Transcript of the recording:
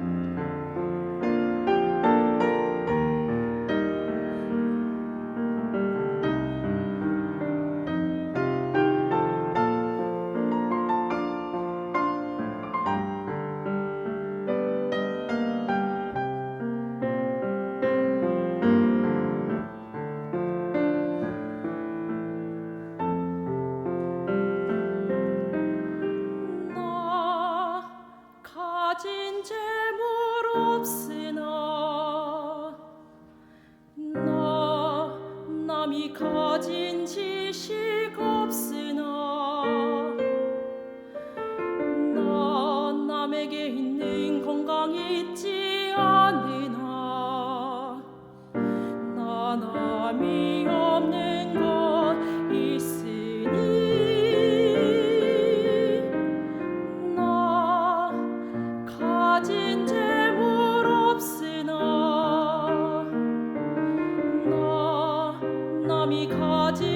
Música 가진 지식 없으나 난 남에게 있는 건강 있지 않으나 나 남이 밤이 거짓